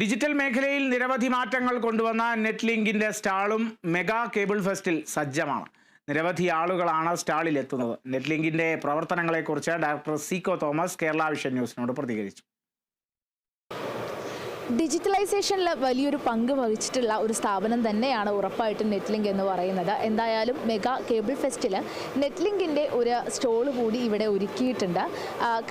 Digital മേഖലയിൽ നിരവധി മാറ്റങ്ങൾ കൊണ്ടുവന്ന നെറ്റ്ലിങ്കിന്റെ സ്റ്റാളും മെഗാ കേബിൾ ഫെസ്റ്റിൽ സജ്ജമാണ്. നിരവധി ആളുകളാണ് സ്റ്റാളിൽ എത്തുന്നത് നെറ്റ്ലിങ്കിന്റെ പ്രവർത്തനങ്ങളെക്കുറിച്ച് doctor Zico Thomas Kerala vision ന്യൂസിനോട് പ്രതികരിച്ചു. ഡിജിറ്റലൈസേഷനിൽ വലിയൊരു പങ്ക് വഹിച്ചിട്ടുള്ള ഒരു സ്ഥാപനം തന്നെയാണ് ഉറപ്പായിട്ടും നെറ്റ്ലിങ്ക് എന്ന് പറയുന്നത്. എന്തായാലും മെഗാ കേബിൾ ഫെസ്റ്റിൽ നെറ്റ്ലിങ്കിന്റെ ഒരു സ്റ്റോൾ കൂടി ഇവിടെ ഒരുക്കിയിട്ടുണ്ട്.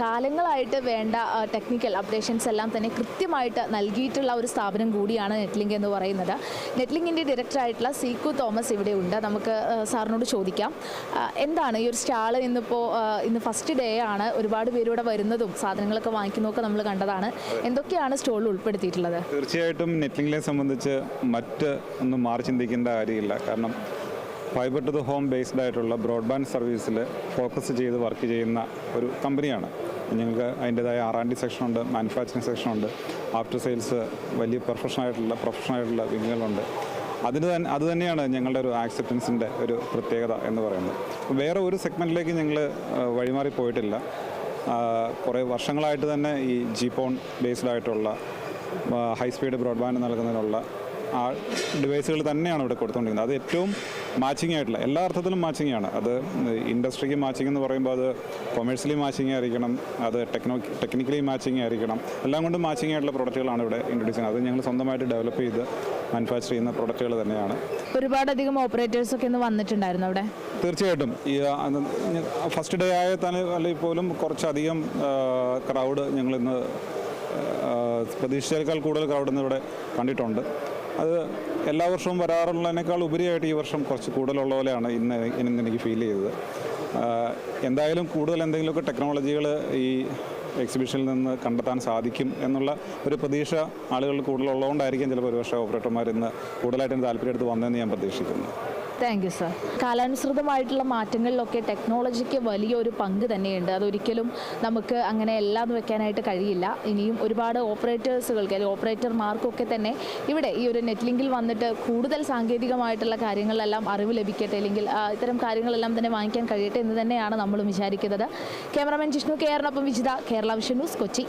കാലങ്ങളായിട്ട് വേണ്ട ടെക്നിക്കൽ അപ്ഡേഷൻസ് എല്ലാം തന്നെ കൃത്യമായിട്ട് നൽകിയിട്ടുള്ള ഒരു സ്ഥാപനം കൂടിയാണ് നെറ്റ്ലിങ്ക് എന്ന് പറയുന്നത്. നെറ്റ്ലിങ്കിന്റെ ഡയറക്ടറായിട്ടുള്ള സീക്കു തോമസ് ഇവിടെ ഉണ്ട്. നമുക്ക് സാറിനോട് ചോദിക്കാം. എന്താണ് ഈ ഒരു സ്റ്റാൾ ഇന്നിപ്പോൾ ഇന്ന് ഫസ്റ്റ് ഡേ ആണ്. ഒരുപാട് പേര് ഇവിടെ വരുന്നതും സാധനങ്ങളൊക്കെ വാങ്ങിക്കുന്നതൊക്കെ നമ്മൾ കണ്ടതാണ്. എന്തൊക്കെയാണ് സ്റ്റോളിൽ ഉൾപ്പെടുത്തിയിട്ടുള്ളത്? തീർച്ചയായിട്ടും നെറ്റ്ലിംഗിനെ സംബന്ധിച്ച് മറ്റ് ഒന്നും മാറി ചിന്തിക്കേണ്ട കാര്യമില്ല. കാരണം fibre to the home based ആയിട്ടുള്ള ബ്രോഡ്ബാൻഡ് സർവീസിൽ ഫോക്കസ് ചെയ്ത് വർക്ക് ചെയ്യുന്ന ഒരു കമ്പനിയാണ്. ഞങ്ങൾക്ക് അതിന്റെതായ ഡി സെക്ഷനുണ്ട് മാനുഫാക്ചറിങ് സെക്ഷനുണ്ട് ആഫ്റ്റർ സെയിൽസ് വലിയ പ്രൊഫഷണൽ ആയിട്ടുള്ള പ്രൊഫഷണൽ ആയിട്ടുള്ള വിങ്ങുകളുണ്ട്. അതിന് തന്നെ അത് തന്നെയാണ് ഞങ്ങളുടെ ഒരു ആക്സെപ്റ്റൻസിന്റെ ഒരു പ്രത്യേകത എന്ന് പറയുന്നത്. വേറെ ഒരു സെഗ്മെന്റിലേക്ക് ഞങ്ങൾ വഴിമാറി പോയിട്ടില്ല. കുറേ വർഷങ്ങളായിട്ട് തന്നെ ഈ ജിപോൺ ബേസ്ഡ് ആയിട്ടുള്ള ഹൈ സ്പീഡ് ബ്രോഡ്ബാൻഡ് നൽകുന്നതിനുള്ള ആ ഡിവൈസുകൾ തന്നെയാണ് ഇവിടെ കൊടുത്തുകൊണ്ടിരിക്കുന്നത്. അത് ഏറ്റവും മാച്ചിങ് ആയിട്ടുള്ള എല്ലാ അർത്ഥത്തിലും മാച്ചിങ് ആണ്. അത് ഇൻഡസ്ട്രിക്ക് മാച്ചിങ് എന്ന് പറയുമ്പോൾ അത് കൊമേഴ്സ്യലി മാച്ചിങ് ആയിരിക്കണം അത് ടെക്നോ ടെക്നിക്കലി മാച്ചിങ് ആയിരിക്കണം. എല്ലാം കൊണ്ടും മാച്ചിങ് ആയിട്ടുള്ള പ്രോഡക്റ്റുകളാണ് ഇവിടെ ഇൻട്രൊഡ്യൂസ് ചെയ്യുന്നത്. അത് ഞങ്ങൾ സ്വന്തമായിട്ട് ഡെവലപ്പ് ചെയ്ത് മാനുഫാക്ചർ ചെയ്യുന്ന പ്രൊഡക്റ്റുകൾ തന്നെയാണ്. ഒരുപാടധികം ഓപ്പറേറ്റേഴ്സ് ഒക്കെ ഇന്ന് വന്നിട്ടുണ്ടായിരുന്നു അവിടെ? തീർച്ചയായിട്ടും. ഈ ഫസ്റ്റ് ഡേ ആയ തന്നെ അല്ലെങ്കിൽ പോലും കുറച്ചധികം ക്രൗഡ് ഞങ്ങൾ ഇന്ന് പ്രതീക്ഷിച്ചേക്കാൾ കൂടുതൽ ക്രൗഡ് ഇന്ന് ഇവിടെ കണ്ടിട്ടുണ്ട്. അത് എല്ലാ വർഷവും വരാറുള്ളതിനേക്കാൾ ഉപരിയായിട്ട് ഈ വർഷം കുറച്ച് കൂടുതലുള്ള പോലെയാണ് ഇന്ന് ഇന്ന് എനിക്ക് ഫീൽ ചെയ്തത്. എന്തായാലും കൂടുതൽ എന്തെങ്കിലുമൊക്കെ ടെക്നോളജികൾ ഈ എക്സിബിഷനിൽ നിന്ന് കണ്ടെത്താൻ സാധിക്കും എന്നുള്ള ഒരു പ്രതീക്ഷ ആളുകൾ കൂടുതലുള്ളതുകൊണ്ടായിരിക്കും ചിലപ്പോൾ ഒരുപക്ഷെ ഓപ്പറേറ്റർമാർ ഇന്ന് കൂടുതലായിട്ട് ഇതിന് താല്പര്യം എടുത്ത് വന്നതെന്ന് ഞാൻ പ്രതീക്ഷിക്കുന്നു. താങ്ക് യു സർ കാലാനുസൃതമായിട്ടുള്ള മാറ്റങ്ങളിലൊക്കെ ടെക്നോളജിക്ക് വലിയൊരു പങ്ക് തന്നെയുണ്ട്. അതൊരിക്കലും നമുക്ക് അങ്ങനെ എല്ലാം വെക്കാനായിട്ട് കഴിയില്ല. ഇനിയും ഒരുപാട് ഓപ്പറേറ്റേഴ്സുകൾക്ക് അല്ലെങ്കിൽ ഓപ്പറേറ്റർമാർക്കൊക്കെ തന്നെ ഇവിടെ ഈ ഒരു നെറ്റ്ലിങ്കിൽ വന്നിട്ട് കൂടുതൽ സാങ്കേതികമായിട്ടുള്ള കാര്യങ്ങളെല്ലാം അറിവ് ലഭിക്കട്ടെ അല്ലെങ്കിൽ ഇത്തരം കാര്യങ്ങളെല്ലാം തന്നെ വാങ്ങിക്കാൻ കഴിയട്ടെ എന്ന് തന്നെയാണ് നമ്മൾ വിചാരിക്കുന്നത്. ക്യാമറാമാൻ ജിഷ്ണു കെയറിനൊപ്പം വിജിത കേരള വിഷൻ ന്യൂസ് കൊച്ചി.